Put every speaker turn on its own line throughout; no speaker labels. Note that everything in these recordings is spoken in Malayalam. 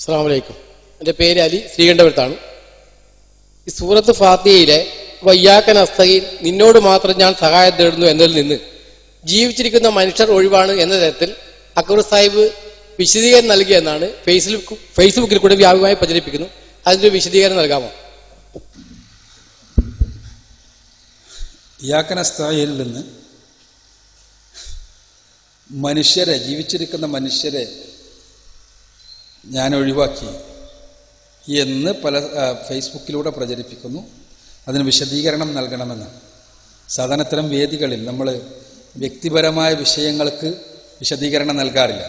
അസ്സാം വലൈക്കും എന്റെ പേര് അലി ശ്രീകണ്ഠപുരത്താണ്. ഈ സൂറത്ത് ഫാത്തിയയിലെ വയ്യാക്കൻ അസ്തയിൽ നിന്നോട് മാത്രം ഞാൻ സഹായം തേടുന്നു എന്നതിൽ നിന്ന് ജീവിച്ചിരിക്കുന്ന മനുഷ്യർ ഒഴിവാണ് എന്ന തരത്തിൽ അക്ബർ സാഹിബ് വിശദീകരണം നൽകിയെന്നാണ് ഫേസ്ബുക്ക് ഫേസ്ബുക്കിൽ കൂടെ വ്യാപകമായി പ്രചരിപ്പിക്കുന്നു. അതിന്റെ വിശദീകരണം നൽകാമോ?
യാക്കനസ്ഥായിൽ നിന്ന് മനുഷ്യരെ ജീവിച്ചിരിക്കുന്ന മനുഷ്യരെ ഞാൻ ഒഴിവാക്കി. എന്ന് പല ഫേസ്ബുക്കിലൂടെ പ്രചരിപ്പിക്കുന്നു. അതിന് വിശദീകരണം നൽകണമെന്ന്. സാധാരണ ഇത്തരം വേദികളിൽ നമ്മൾ വ്യക്തിപരമായ വിഷയങ്ങൾക്ക് വിശദീകരണം നൽകാറില്ല.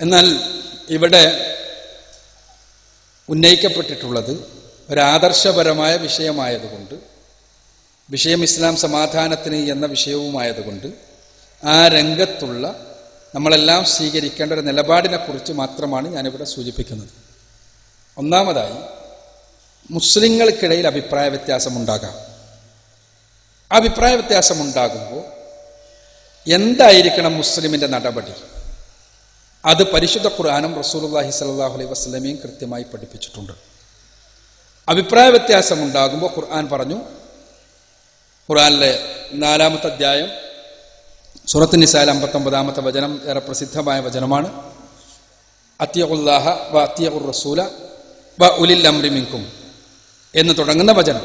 എന്നാൽ ഇവിടെ ഉന്നയിക്കപ്പെട്ടിട്ടുള്ളത് ഒരാദർശപരമായ വിഷയമായതുകൊണ്ട് വിഷയം ഇസ്ലാം സമാധാനത്തിന് എന്ന വിഷയവുമായതുകൊണ്ട് ആ രംഗത്തുള്ള നമ്മളെല്ലാം സ്വീകരിക്കേണ്ട ഒരു നിലപാടിനെ കുറിച്ച് മാത്രമാണ് ഞാനിവിടെ സൂചിപ്പിക്കുന്നത്. ഒന്നാമതായി മുസ്ലിങ്ങൾക്കിടയിൽ അഭിപ്രായ വ്യത്യാസമുണ്ടാകാം അഭിപ്രായ വ്യത്യാസമുണ്ടാകുമ്പോൾ എന്തായിരിക്കണം മുസ്ലിമിന്റെ നടപടി? അത് പരിശുദ്ധ ഖുർആാനും റസൂലുള്ളാഹി സ്വല്ലല്ലാഹു അലൈഹി വസ്ലമയും കൃത്യമായി പഠിപ്പിച്ചിട്ടുണ്ട്. അഭിപ്രായ വ്യത്യാസമുണ്ടാകുമ്പോൾ ഖുർആൻ പറഞ്ഞു ഖുർആനിലെ നാലാമത്തെ അധ്യായം സൂറത്ത് നിസാൽ അമ്പത്തൊമ്പതാമത്തെ വചനം ഏറെ പ്രസിദ്ധമായ വചനമാണ്. അത്തിയുല്ലാഹ വ അത്യഉർ റസൂല വ ഉലിൽ അമ്രിമിങ്കും എന്ന് തുടങ്ങുന്ന വചനം.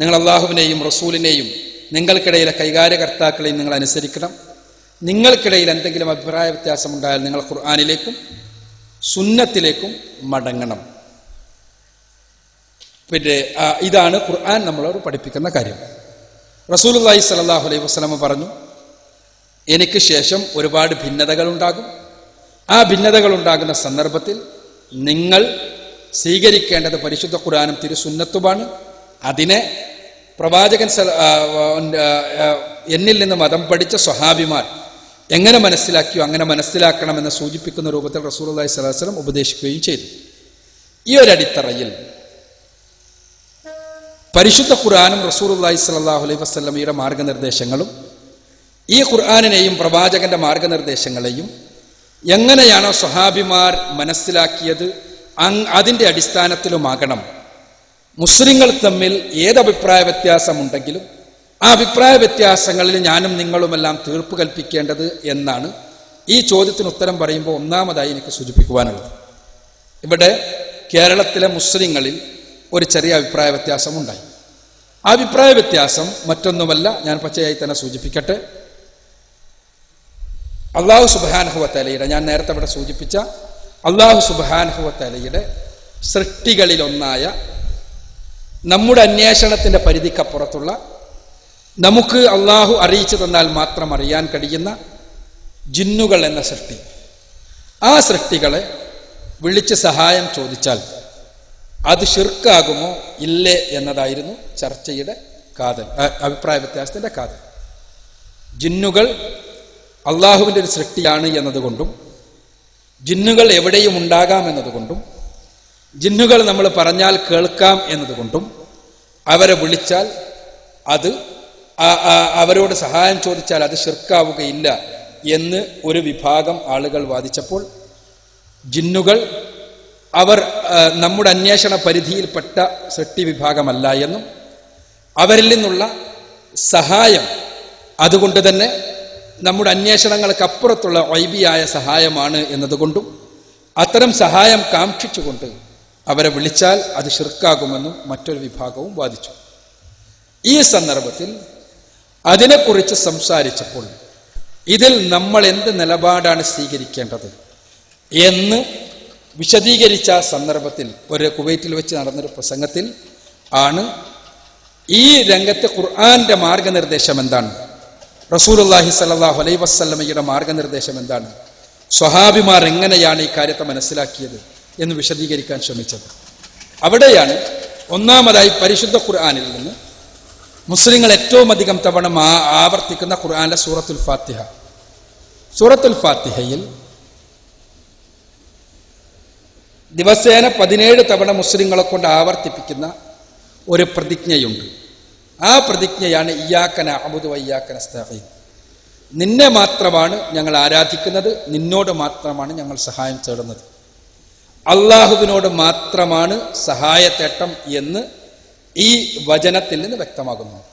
നിങ്ങൾ അള്ളാഹുവിനെയും റസൂലിനെയും നിങ്ങൾക്കിടയിലെ കൈകാര്യകർത്താക്കളെയും നിങ്ങൾ അനുസരിക്കണം. നിങ്ങൾക്കിടയിൽ എന്തെങ്കിലും അഭിപ്രായ വ്യത്യാസമുണ്ടായാൽ നിങ്ങൾ ഖുർആാനിലേക്കും സുന്നത്തിലേക്കും മടങ്ങണം. പിന്നെ ഇതാണ് ഖുർആൻ നമ്മളോട് പഠിപ്പിക്കുന്ന കാര്യം. റസൂലുള്ളാഹി സ്വല്ലല്ലാഹു അലൈഹി വസ്ലമ പറഞ്ഞു എനിക്ക് ശേഷം ഒരുപാട് ഭിന്നതകൾ ഉണ്ടാകും ആ ഭിന്നതകൾ ഉണ്ടാകുന്ന സന്ദർഭത്തിൽ നിങ്ങൾ സ്വീകരിക്കേണ്ടത് പരിശുദ്ധ ഖുർആനും തിരുസുന്നത്തുമാണ്. അതിനെ പ്രവാചകൻ എന്നിൽ നിന്ന് മതം പഠിച്ച സ്വഹാബിമാർ എങ്ങനെ മനസ്സിലാക്കിയോ അങ്ങനെ മനസ്സിലാക്കണമെന്ന് സൂചിപ്പിക്കുന്ന രൂപത്തിൽ റസൂലുള്ളാഹി അള്ളഹി വസല്ലം ഉപദേശിക്കുകയും ചെയ്തു. ഈ ഒരു അടിത്തറയിൽ പരിശുദ്ധ ഖുർആാനും റസൂലുള്ളാഹി സ്വല്ലല്ലാഹു അലൈഹി വസ്ലമിയുടെ മാർഗനിർദ്ദേശങ്ങളും ഈ ഖുർആാനിനെയും പ്രവാചകന്റെ മാർഗനിർദ്ദേശങ്ങളെയും എങ്ങനെയാണ് സ്വഹാബിമാർ മനസ്സിലാക്കിയത്? അതിന്റെ അടിസ്ഥാനത്തിലുമാകണം. മുസ്ലിങ്ങൾ തമ്മിൽ ഏത് അഭിപ്രായ വ്യത്യാസമുണ്ടെങ്കിലും ആ അഭിപ്രായ വ്യത്യാസങ്ങളിൽ ഞാനും നിങ്ങളുമെല്ലാം തീർപ്പ് കൽപ്പിക്കേണ്ടത് എന്നാണ് ഈ ചോദ്യത്തിന് ഉത്തരം പറയുമ്പോൾ ഒന്നാമതായി എനിക്ക് സൂചിപ്പിക്കുവാനുള്ളത്. ഇവിടെ കേരളത്തിലെ മുസ്ലിങ്ങളിൽ ഒരു ചെറിയ അഭിപ്രായ വ്യത്യാസമുണ്ടായി. അഭിപ്രായ വ്യത്യാസം മറ്റൊന്നുമല്ല ഞാൻ പച്ചയായി തന്നെ സൂചിപ്പിക്കട്ടെ. അള്ളാഹു സുബാൻഹുവത്തലയുടെ ഞാൻ നേരത്തെ ഇവിടെ സൂചിപ്പിച്ച അള്ളാഹു സുബാൻഹുവത്തലയുടെ സൃഷ്ടികളിലൊന്നായ നമ്മുടെ അന്വേഷണത്തിന്റെ പരിധിക്കപ്പുറത്തുള്ള നമുക്ക് അള്ളാഹു അറിയിച്ചു തന്നാൽ മാത്രം അറിയാൻ കഴിയുന്ന ജിന്നുകൾ എന്ന സൃഷ്ടി. ആ സൃഷ്ടികളെ വിളിച്ച് സഹായം ചോദിച്ചാൽ അത് ഷിർക്കാകുമോ ഇല്ലേ എന്നതായിരുന്നു ചർച്ചയുടെ കാതൽ അഭിപ്രായ വ്യത്യാസത്തിന്റെ കാതൽ. ജിന്നുകൾ അള്ളാഹുവിന്റെ ഒരു സൃഷ്ടിയാണ് എന്നതുകൊണ്ടും ജിന്നുകൾ എവിടെയും ഉണ്ടാകാം എന്നതുകൊണ്ടും ജിന്നുകൾ നമ്മൾ പറഞ്ഞാൽ കേൾക്കാം എന്നതുകൊണ്ടും അവരെ വിളിച്ചാൽ അത് അവരോട് സഹായം ചോദിച്ചാൽ അത് ശിർക്കാവുകയില്ല എന്ന് ഒരു വിഭാഗം ആളുകൾ വാദിച്ചപ്പോൾ ജിന്നുകൾ അവർ നമ്മുടെ അന്വേഷണ പരിധിയിൽപ്പെട്ട സൃഷ്ടി വിഭാഗമല്ല എന്നും അവരിൽ നിന്നുള്ള സഹായം അതുകൊണ്ട് തന്നെ നമ്മുടെ അന്വേഷണങ്ങൾക്ക് അപ്പുറത്തുള്ള വൈബിയായ സഹായമാണ് എന്നതുകൊണ്ടും അത്തരം സഹായം കാക്ഷിച്ചുകൊണ്ട് അവരെ വിളിച്ചാൽ അത് ഷിർക്കാകുമെന്നും മറ്റൊരു വിഭാഗവും വാദിച്ചു. ഈ സന്ദർഭത്തിൽ അതിനെക്കുറിച്ച് സംസാരിച്ചപ്പോൾ ഇതിൽ നമ്മൾ എന്ത് നിലപാടാണ് സ്വീകരിക്കേണ്ടത് എന്ന് വിശദീകരിച്ച സന്ദർഭത്തിൽ ഒരു കുവൈറ്റിൽ വെച്ച് നടന്നൊരു പ്രസംഗത്തിൽ ആണ് ഈ രംഗത്തെ ഖുർആാന്റെ മാർഗനിർദ്ദേശം എന്താണ്? റസൂലുള്ളാഹി സ്വല്ലല്ലാഹു അലൈ വസല്ലമയുടെ മാർഗനിർദ്ദേശം എന്താണ്? സ്വഹാബിമാർ എങ്ങനെയാണ് ഈ കാര്യത്തെ മനസ്സിലാക്കിയത് എന്ന് വിശദീകരിക്കാൻ ശ്രമിച്ചത്. അവിടെയാണ് ഒന്നാമതായി പരിശുദ്ധ ഖുർആാനിൽ നിന്ന് മുസ്ലിങ്ങൾ ഏറ്റവും അധികം തവണ ആവർത്തിക്കുന്ന ഖുർആനിലെ സൂറത്തുൽ ഫാത്തിഹ. സൂറത്തുൽ ഫാത്തിഹയിൽ ദിവസേന പതിനേഴ് തവണ മുസ്ലിങ്ങളെ കൊണ്ട് ആവർത്തിപ്പിക്കുന്ന ഒരു പ്രതിജ്ഞയുണ്ട്. ആ പ്രതിജ്ഞയാണ് ഇയ്യാക്കന അബുദ് വയ്യാക്കന സ്താഹീൻ നിന്നെ മാത്രമാണ് ഞങ്ങൾ ആരാധിക്കുന്നത് നിന്നോട് മാത്രമാണ് ഞങ്ങൾ സഹായം തേടുന്നത്. അള്ളാഹുവിനോട് മാത്രമാണ് സഹായത്തേട്ടം എന്ന് ഈ വചനത്തിൽ നിന്ന് വ്യക്തമാകുന്നു.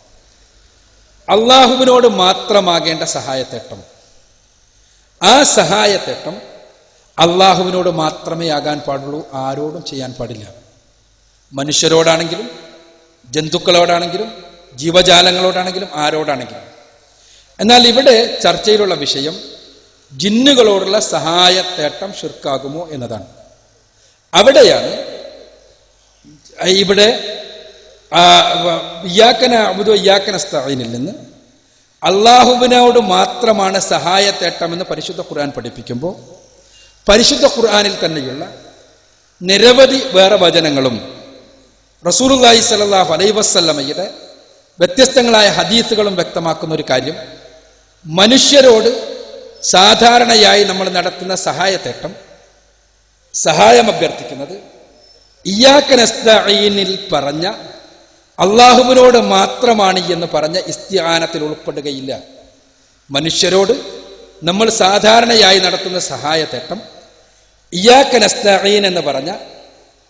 അള്ളാഹുവിനോട് മാത്രമാകേണ്ട സഹായത്തേട്ടം ആ സഹായത്തേട്ടം അള്ളാഹുവിനോട് മാത്രമേ ആകാൻ പാടുള്ളൂ ആരോടും ചെയ്യാൻ പാടില്ല. മനുഷ്യരോടാണെങ്കിലും ജന്തുക്കളോടാണെങ്കിലും ജീവജാലങ്ങളോടാണെങ്കിലും ആരോടാണെങ്കിലും. എന്നാൽ ഇവിടെ ചർച്ചയിലുള്ള വിഷയം ജിന്നുകളോടുള്ള സഹായത്തേട്ടം ഷിർക്കാകുമോ എന്നതാണ്. അവിടെയാണ് ഇവിടെ ഇയാക്കന അബുദു ഇയ്യാക്കന സ്ഥായിനിൽ നിന്ന് അള്ളാഹുവിനോട് മാത്രമാണ് സഹായത്തേട്ടമെന്ന് പരിശുദ്ധ ഖുർആൻ പഠിപ്പിക്കുമ്പോൾ പരിശുദ്ധ ഖുർആനിൽ തന്നെയുള്ള നിരവധി വേറെ വചനങ്ങളും റസൂലുള്ളാഹി സ്വല്ലല്ലാഹു അലൈഹി വസല്ലമയുടെ വ്യത്യസ്തങ്ങളായ ഹദീസുകളും വ്യക്തമാക്കുന്ന ഒരു കാര്യം. മനുഷ്യരോട് സാധാരണയായി നമ്മൾ നടത്തുന്ന സഹായത്തേട്ടം സഹായം അഭ്യർത്ഥിക്കുന്നത് ഇയാക്കനസ്തീനിൽ പറഞ്ഞ അള്ളാഹുവിനോട് മാത്രമാണ് എന്ന് പറഞ്ഞ ഇസ്തിഹാനത്തിൽ ഉൾപ്പെടുകയില്ല. മനുഷ്യരോട് നമ്മൾ സാധാരണയായി നടത്തുന്ന സഹായത്തേട്ടം ഇയാക്കനസ്തീൻ എന്ന് പറഞ്ഞ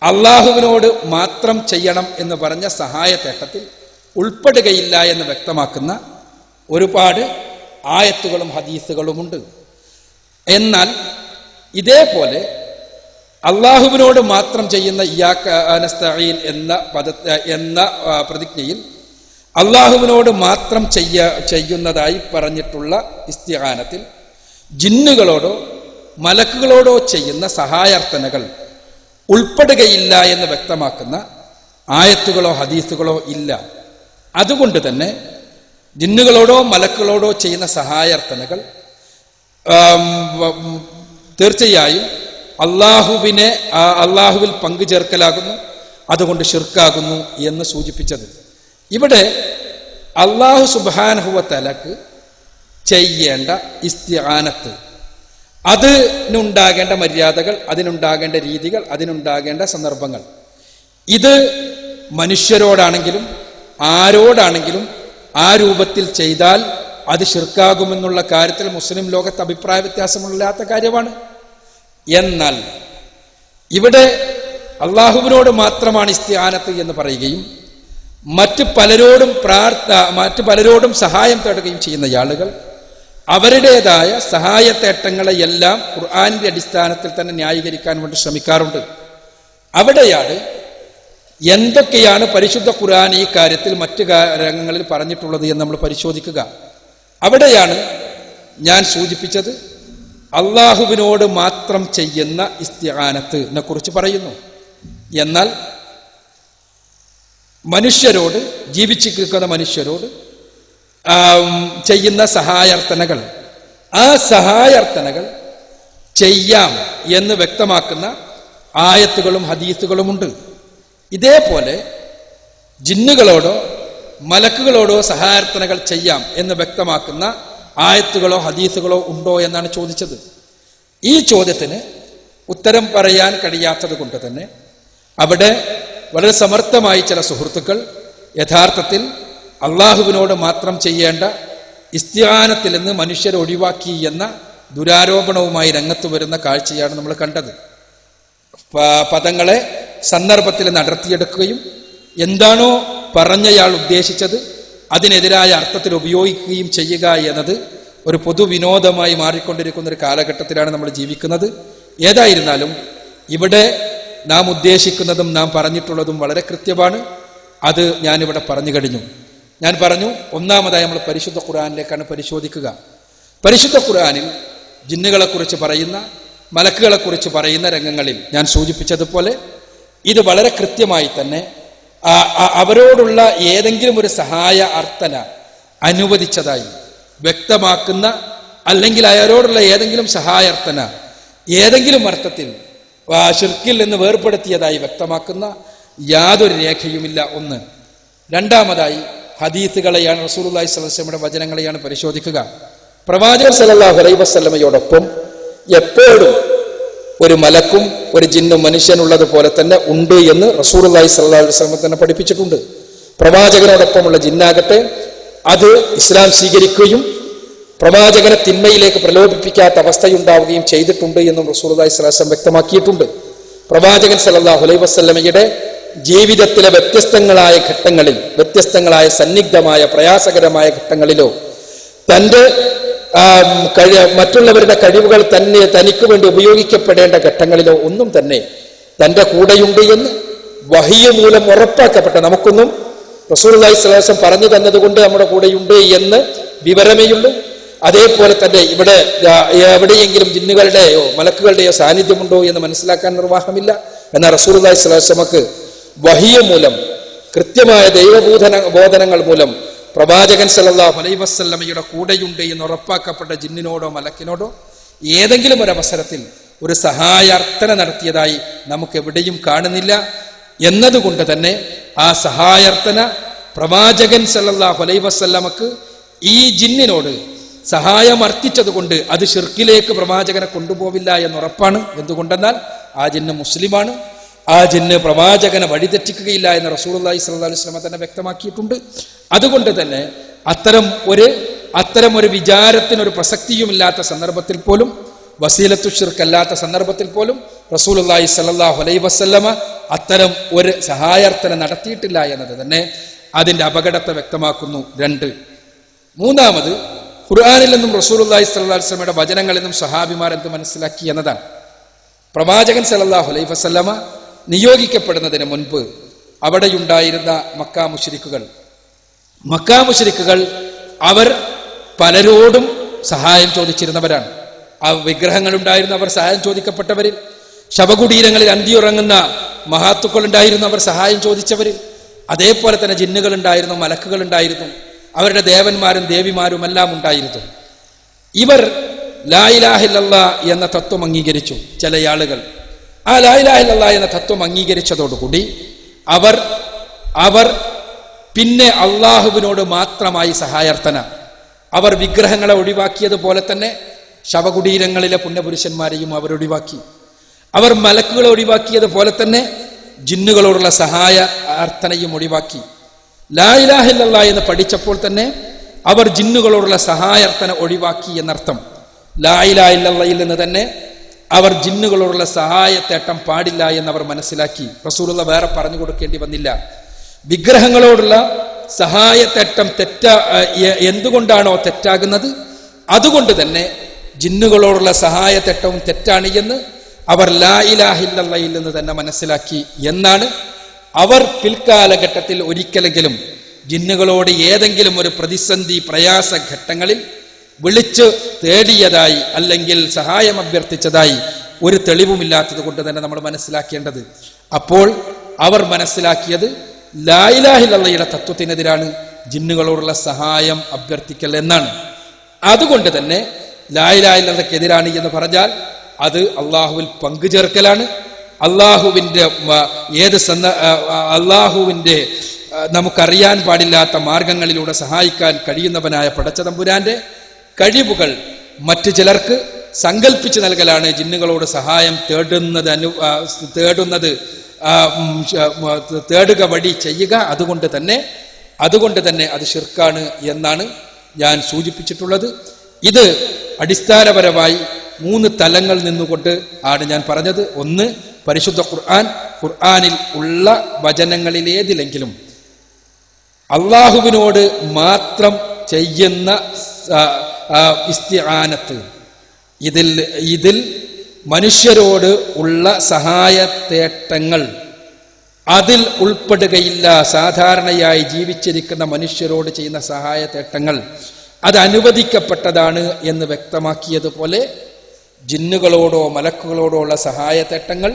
അള്ളാഹുവിനോട് മാത്രം ചെയ്യണം എന്ന് പറഞ്ഞ സഹായത്തേട്ടത്തിൽ ഉൾപ്പെടുകയില്ല എന്ന് വ്യക്തമാക്കുന്ന ഒരുപാട് ആയത്തുകളും ഹദീസുകളുമുണ്ട്. എന്നാൽ ഇതേപോലെ അള്ളാഹുവിനോട് മാത്രം ചെയ്യുന്ന ഇയാക്കനസ്തീൻ എന്ന പദ എന്ന പ്രതിജ്ഞയിൽ അള്ളാഹുവിനോട് മാത്രം ചെയ്യ ചെയ്യുന്നതായി പറഞ്ഞിട്ടുള്ള ഇസ്തിഹാനത്തിൽ ജിന്നുകളോടോ മലക്കുകളോടോ ചെയ്യുന്ന സഹായാർത്ഥനകൾ ഉൾപ്പെടുകയില്ല എന്ന് വ്യക്തമാക്കുന്ന ആയത്തുകളോ ഹദീസുകളോ ഇല്ല. അതുകൊണ്ട് തന്നെ ജിന്നുകളോടോ മലക്കുകളോടോ ചെയ്യുന്ന സഹായാർത്ഥനകൾ തീർച്ചയായും അള്ളാഹുവിനെ അള്ളാഹുവിൽ പങ്കു ചേർക്കലാകുന്നു അതുകൊണ്ട് ഷിർക്കാകുന്നു എന്ന് സൂചിപ്പിച്ചത്. ഇവിടെ അള്ളാഹു സുബാനഹുവ തലക്ക് ചെയ്യേണ്ട ഇസ്തിആനത്ത് അതിനുണ്ടാകേണ്ട മര്യാദകൾ അതിനുണ്ടാകേണ്ട രീതികൾ അതിനുണ്ടാകേണ്ട സന്ദർഭങ്ങൾ. ഇത് മനുഷ്യരോടാണെങ്കിലും ആരോടാണെങ്കിലും ആ രൂപത്തിൽ ചെയ്താൽ അത് ഷിർക്കാകുമെന്നുള്ള കാര്യത്തിൽ മുസ്ലിം ലോകത്ത് അഭിപ്രായ വ്യത്യാസമില്ലാത്ത കാര്യമാണ്. എന്നാൽ ഇവിടെ അള്ളാഹുവിനോട് മാത്രമാണ് ഇസ്തിയാനത്ത് എന്ന് പറയുകയും മറ്റ് പലരോടും പ്രാർത്ഥ മറ്റു പലരോടും സഹായം തേടുകയും ചെയ്യുന്ന ആളുകൾ അവരുടേതായ സഹായത്തേട്ടങ്ങളെയെല്ലാം ഖുർആാനിന്റെ അടിസ്ഥാനത്തിൽ തന്നെ ന്യായീകരിക്കാൻ വേണ്ടി ശ്രമിക്കാറുണ്ട്. അവിടെയാണ് എന്തൊക്കെയാണ് പരിശുദ്ധ ഖുർആൻ ഈ കാര്യത്തിൽ മറ്റു രംഗങ്ങളിൽ പറഞ്ഞിട്ടുള്ളത് എന്ന് നമ്മൾ പരിശോധിക്കുക. അവിടെയാണ് ഞാൻ സൂചിപ്പിച്ചത് അള്ളാഹുവിനോട് മാത്രം ചെയ്യുന്ന ഇസ്തിആനത്തിനെ കുറിച്ച് പറയുന്നു. എന്നാൽ മനുഷ്യരോട് ജീവിച്ചിരിക്കുന്ന മനുഷ്യരോട് ചെയ്യുന്ന സഹായാർത്ഥനകൾ ആ സഹായാർത്ഥനകൾ ചെയ്യാം എന്ന് വ്യക്തമാക്കുന്ന ആയത്തുകളും ഹദീസുകളുമുണ്ട്. ഇതേപോലെ ജിന്നുകളോടോ മലക്കുകളോടോ സഹായർത്ഥനകൾ ചെയ്യാം എന്ന് വ്യക്തമാക്കുന്ന ആയത്തുകളോ ഹദീസുകളോ ഉണ്ടോ എന്നാണ് ചോദിച്ചത്. ഈ ചോദ്യത്തിന് ഉത്തരം പറയാൻ കഴിയാത്തത് കൊണ്ട് തന്നെ അവിടെ വളരെ സമർത്ഥമായി ചില സുഹൃത്തുക്കൾ യഥാർത്ഥത്തിൽ അള്ളാഹുവിനോട് മാത്രം ചെയ്യേണ്ട ഇസ്തിഹാനത്തിൽ നിന്ന് മനുഷ്യരെ ഒഴിവാക്കി എന്ന ദുരാരോപണവുമായി രംഗത്ത് വരുന്ന കാഴ്ചയാണ് നമ്മൾ കണ്ടത്. പദങ്ങളെ സന്ദർഭത്തിൽ നടത്തിയെടുക്കുകയും എന്താണോ പറഞ്ഞയാൾ ഉദ്ദേശിച്ചത് അതിനെതിരായ അർത്ഥത്തിൽ ഉപയോഗിക്കുകയും ചെയ്യുക എന്നത് ഒരു പൊതുവിനോദമായി മാറിക്കൊണ്ടിരിക്കുന്ന ഒരു കാലഘട്ടത്തിലാണ് നമ്മൾ ജീവിക്കുന്നത്. ഏതായിരുന്നാലും ഇവിടെ നാം ഉദ്ദേശിക്കുന്നതും നാം പറഞ്ഞിട്ടുള്ളതും വളരെ കൃത്യമാണ്. അത് ഞാനിവിടെ പറഞ്ഞു കഴിഞ്ഞു. ഞാൻ പറഞ്ഞു ഒന്നാമതായി നമ്മൾ പരിശുദ്ധ ഖുർആാനിലേക്കാണ് പരിശോധിക്കുക. പരിശുദ്ധ ഖുർആനിൽ ജിന്നുകളെക്കുറിച്ച് പറയുന്ന മലക്കുകളെക്കുറിച്ച് പറയുന്ന രംഗങ്ങളിൽ ഞാൻ സൂചിപ്പിച്ചതുപോലെ ഇത് വളരെ കൃത്യമായി തന്നെ അവരോടുള്ള ഏതെങ്കിലും ഒരു സഹായ അർത്ഥന അനുവദിച്ചതായി വ്യക്തമാക്കുന്ന അല്ലെങ്കിൽ അയാളോടുള്ള ഏതെങ്കിലും സഹായാർത്ഥന ഏതെങ്കിലും അർത്ഥത്തിൽ ഷിർക്കിൽ നിന്ന് വേർപ്പെടുത്തിയതായി വ്യക്തമാക്കുന്ന യാതൊരു രേഖയുമില്ല. ഒന്ന്. രണ്ടാമതായി സ്വല്ലല്ലാഹു അലൈഹി വസല്ലമയുടെ വചനങ്ങളെയാണ് പരിശോധിക്കുക. പ്രവാചകൻ സല്ലല്ലാഹു അലൈഹി വസ്ലമയോടൊപ്പം എപ്പോഴും ഒരു മലക്കും ഒരു ജിന്നും മനുഷ്യനുള്ളത് പോലെ തന്നെ ഉണ്ട് എന്ന് റസൂലുള്ളാഹി സ്വല്ലല്ലാഹു അലൈഹി വസല്ലം തന്നെ പഠിപ്പിച്ചിട്ടുണ്ട്. പ്രവാചകനോടൊപ്പമുള്ള ജിന്നാകട്ടെ അത് ഇസ്ലാം സ്വീകരിക്കുകയും പ്രവാചകനെ തിന്മയിലേക്ക് പ്രലോഭിപ്പിക്കാത്ത അവസ്ഥയുണ്ടാവുകയും ചെയ്തിട്ടുണ്ട് എന്നും സ്വല്ലല്ലാഹു അലൈഹി വസല്ലം വ്യക്തമാക്കിയിട്ടുണ്ട്. പ്രവാചകൻ സല്ലല്ലാഹു അലൈഹി വസ്ലമയുടെ ജീവിതത്തിലെ വ്യത്യസ്തങ്ങളായ ഘട്ടങ്ങളിൽ വ്യത്യസ്തങ്ങളായ സന്നിഗ്ധമായ പ്രയാസകരമായ ഘട്ടങ്ങളിലോ തന്റെ മറ്റുള്ളവരുടെ കഴിവുകൾ തന്നെ തനിക്ക് വേണ്ടി ഉപയോഗിക്കപ്പെടേണ്ട ഘട്ടങ്ങളിലോ ഒന്നും തന്നെ തന്റെ കൂടെയുണ്ട് എന്ന് വഹിയ മൂലം ഉറപ്പാക്കപ്പെട്ട നമുക്കൊന്നും റസൂലി സ്വലാസം പറഞ്ഞു തന്നതുകൊണ്ട് നമ്മുടെ കൂടെയുണ്ട് എന്ന് വിവരമേയുള്ളൂ. അതേപോലെ തന്നെ ഇവിടെ എവിടെയെങ്കിലും ജിന്നുകളുടെയോ മലക്കുകളുടെയോ സാന്നിധ്യമുണ്ടോ എന്ന് മനസ്സിലാക്കാൻ നിർവാഹമില്ല. എന്നാൽ റസൂലി സ്വലാസമക്ക് വഹിയ മൂലം കൃത്യമായ ദൈവബോധന ബോധനങ്ങൾ മൂലം പ്രവാചകൻ സല്ലല്ലാഹു അലൈഹി വസല്ലമയുടെ കൂടെയുണ്ട് എന്ന് ഉറപ്പാക്കപ്പെട്ട ജിന്നിനോടോ മലക്കിനോടോ ഏതെങ്കിലും ഒരു അവസരത്തിൽ ഒരു സഹായാർത്ഥന നടത്തിയതായി നമുക്ക് എവിടെയും കാണുന്നില്ല. എന്നതുകൊണ്ട് തന്നെ ആ സഹായാർത്ഥന പ്രവാചകൻ സല്ലല്ലാഹു അലൈഹി വസല്ലമക്ക് ഈ ജിന്നിനോട് സഹായം അർത്ഥിച്ചതുകൊണ്ട് അത് ഷിർക്കിലേക്ക് പ്രവാചകനെ കൊണ്ടുപോവില്ല എന്ന് ഉറപ്പാണ്. എന്തുകൊണ്ടെന്നാൽ ആ ജിന്ന് മുസ്ലിമാണ്. ആ ജിന്ന് പ്രവാചകനെ വഴിതെറ്റിക്കുകയില്ല എന്ന് റസൂലുള്ളാഹി അള്ളഹി സ്വല്ലാ വസല്ലം തന്നെ വ്യക്തമാക്കിയിട്ടുണ്ട്. അതുകൊണ്ട് തന്നെ അത്തരം ഒരു അത്തരം ഒരു വിചാരത്തിനൊരു പ്രസക്തിയുമില്ലാത്ത സന്ദർഭത്തിൽ പോലും വസീലത്തു ഷിർക്കല്ലാത്ത സന്ദർഭത്തിൽ പോലും റസൂലുള്ളാഹി സ്വല്ലല്ലാഹു അലൈ വസല്ലമ അത്തരം ഒരു സഹായാർത്ഥന നടത്തിയിട്ടില്ല എന്നത് തന്നെ അതിന്റെ അപകടത്തെ വ്യക്തമാക്കുന്നു രണ്ട്. മൂന്നാമത് ഖുർആാനിൽ നിന്നും അലൈഹി വസല്ലമയുടെ വചനങ്ങളിൽ നിന്നും സഹാബിമാർ എന്ത് മനസ്സിലാക്കി എന്നതാണ്. പ്രവാചകൻ സല്ലല്ലാഹു അലൈ വസല്ലമ നിയോഗിക്കപ്പെടുന്നതിന് മുൻപ് അവിടെയുണ്ടായിരുന്ന മക്കാ മുശ്രിക്കുകൾ മക്കാ മുശ്രിക്കുകൾ അവർ പലരോടും സഹായം ചോദിച്ചിരുന്നവരാണ്. ആ വിഗ്രഹങ്ങളുണ്ടായിരുന്ന അവർ സഹായം ചോദിക്കപ്പെട്ടവരിൽ ശവകുടീരങ്ങളിൽ അന്തിയുറങ്ങുന്ന മഹാത്തുക്കൾ ഉണ്ടായിരുന്നു അവർ സഹായം ചോദിച്ചവരിൽ അതേപോലെ തന്നെ ജിന്നുകൾ ഉണ്ടായിരുന്നു മലക്കുകൾ ഉണ്ടായിരുന്നു അവരുടെ ദേവന്മാരും ദേവിമാരും എല്ലാം ഉണ്ടായിരുന്നു. ഇവർ ലായിലാഹില്ല എന്ന തത്വം അംഗീകരിച്ചു ചില ആളുകൾ. ആ ലായിലാഹില്ല എന്ന തത്വം അംഗീകരിച്ചതോടുകൂടി അവർ അവർ പിന്നെ അള്ളാഹുവിനോട് മാത്രമായി സഹായാർത്ഥന. അവർ വിഗ്രഹങ്ങളെ ഒഴിവാക്കിയതുപോലെ തന്നെ ശവകുടീരങ്ങളിലെ പുണ്യപുരുഷന്മാരെയും അവർ ഒഴിവാക്കി. അവർ മലക്കുകളെ ഒഴിവാക്കിയതുപോലെ തന്നെ ജിന്നുകളോടുള്ള സഹായ അർത്ഥനയും ഒഴിവാക്കി. ലായിലാഹില്ല എന്ന് പഠിച്ചപ്പോൾ തന്നെ അവർ ജിന്നുകളോടുള്ള സഹായാർത്ഥന ഒഴിവാക്കി എന്നർത്ഥം. ലായിലായില്ലയിൽ നിന്ന് തന്നെ അവർ ജിന്നുകളോടുള്ള സഹായത്തേട്ടം പാടില്ല എന്ന് അവർ മനസ്സിലാക്കി. റസൂലുള്ള വേറെ പറഞ്ഞു കൊടുക്കേണ്ടി വന്നില്ല. വിഗ്രഹങ്ങളോടുള്ള സഹായത്തേറ്റം തെറ്റ എന്തുകൊണ്ടാണോ തെറ്റാകുന്നത്? അതുകൊണ്ട് തന്നെ ജിന്നുകളോടുള്ള സഹായത്തേറ്റവും തെറ്റാണ് എന്ന് അവർ ലാ ഇലാഹില്ലയിൽ നിന്ന് തന്നെ മനസ്സിലാക്കി എന്നാണ് അവർ പിൽക്കാലഘട്ടത്തിൽ ഒരിക്കലെങ്കിലും ജിന്നുകളോട് ഏതെങ്കിലും ഒരു പ്രതിസന്ധി പ്രയാസ ഘട്ടങ്ങളിൽ വിളിച്ച് തേടിയതായി അല്ലെങ്കിൽ സഹായം അഭ്യർത്ഥിച്ചതായി ഒരു തെളിവുമില്ലാത്തത് കൊണ്ട് തന്നെ നമ്മൾ മനസ്സിലാക്കേണ്ടത്. അപ്പോൾ അവർ മനസ്സിലാക്കിയത് ലായിലാഹില്ലയുടെ തത്വത്തിനെതിരാണ് ജിന്നുകളോടുള്ള സഹായം അഭ്യർത്ഥിക്കൽ എന്നാണ്. അതുകൊണ്ട് തന്നെ ലായിലാഹില്ലതക്കെതിരാണ് എന്ന് പറഞ്ഞാൽ അത് അള്ളാഹുവിൽ പങ്കുചേർക്കലാണ്. അള്ളാഹുവിന്റെ ഏത് ആ- അള്ളാഹുവിന്റെ നമുക്കറിയാൻ പാടില്ലാത്ത മാർഗങ്ങളിലൂടെ സഹായിക്കാൻ കഴിയുന്നവനായ പടച്ചതമ്പുരാന്റെ കഴിവുകൾ മറ്റു ചിലർക്ക് സങ്കല്പിച്ചു നൽകലാണ് ജിന്നുകളോട് സഹായം തേടുന്നത് അനു തേടുന്നത് തേടുക വഴി ചെയ്യുക അതുകൊണ്ട് തന്നെ അതുകൊണ്ട് തന്നെ അത് ഷിർക്കാണ് എന്നാണ് ഞാൻ സൂചിപ്പിച്ചിട്ടുള്ളത്. ഇത് അടിസ്ഥാനപരമായി മൂന്ന് തലങ്ങൾ നിന്നുകൊണ്ട് ആണ് ഞാൻ പറഞ്ഞത്. ഒന്ന് പരിശുദ്ധ ഖുർആൻ. ഖുർആാനിൽ ഉള്ള വചനങ്ങളിലേതിലെങ്കിലും അള്ളാഹുവിനോട് മാത്രം ചെയ്യുന്ന ഇസ്തിആനത്ത് ഇതിൽ ഇതിൽ മനുഷ്യരോട് ഉള്ള സഹായത്തേട്ടങ്ങൾ അതിൽ ഉൾപ്പെടുകയില്ല. സാധാരണയായി ജീവിച്ചിരിക്കുന്ന മനുഷ്യരോട് ചെയ്യുന്ന സഹായത്തേട്ടങ്ങൾ അത് അനുവദിക്കപ്പെട്ടതാണ് എന്ന് വ്യക്തമാക്കിയതുപോലെ ജിന്നുകളോടോ മലക്കുകളോടോ ഉള്ള സഹായത്തേട്ടങ്ങൾ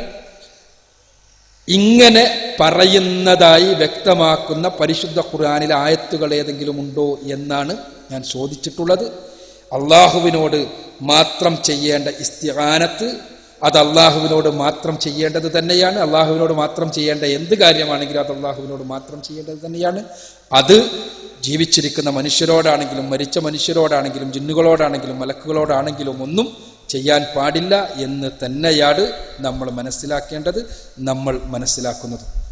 ഇങ്ങനെ പറയുന്നതായി വ്യക്തമാക്കുന്ന പരിശുദ്ധ ഖുർആനിലെ ആയത്തുകൾ ഏതെങ്കിലും ഉണ്ടോ എന്നാണ് ഞാൻ ചോദിച്ചിട്ടുള്ളത്. അള്ളാഹുവിനോട് മാത്രം ചെയ്യേണ്ട ഇസ്തിഹാനത്ത് അത് അള്ളാഹുവിനോട് മാത്രം ചെയ്യേണ്ടത് തന്നെയാണ്. അള്ളാഹുവിനോട് മാത്രം ചെയ്യേണ്ട എന്ത് കാര്യമാണെങ്കിലും അത് അള്ളാഹുവിനോട് മാത്രം ചെയ്യേണ്ടത് തന്നെയാണ്. അത് ജീവിച്ചിരിക്കുന്ന മനുഷ്യരോടാണെങ്കിലും മരിച്ച മനുഷ്യരോടാണെങ്കിലും ജിന്നുകളോടാണെങ്കിലും മലക്കുകളോടാണെങ്കിലും ഒന്നും ചെയ്യാൻ പാടില്ല എന്ന് തന്നെയാണ് നമ്മൾ മനസ്സിലാക്കേണ്ടത് നമ്മൾ മനസ്സിലാക്കുന്നത്.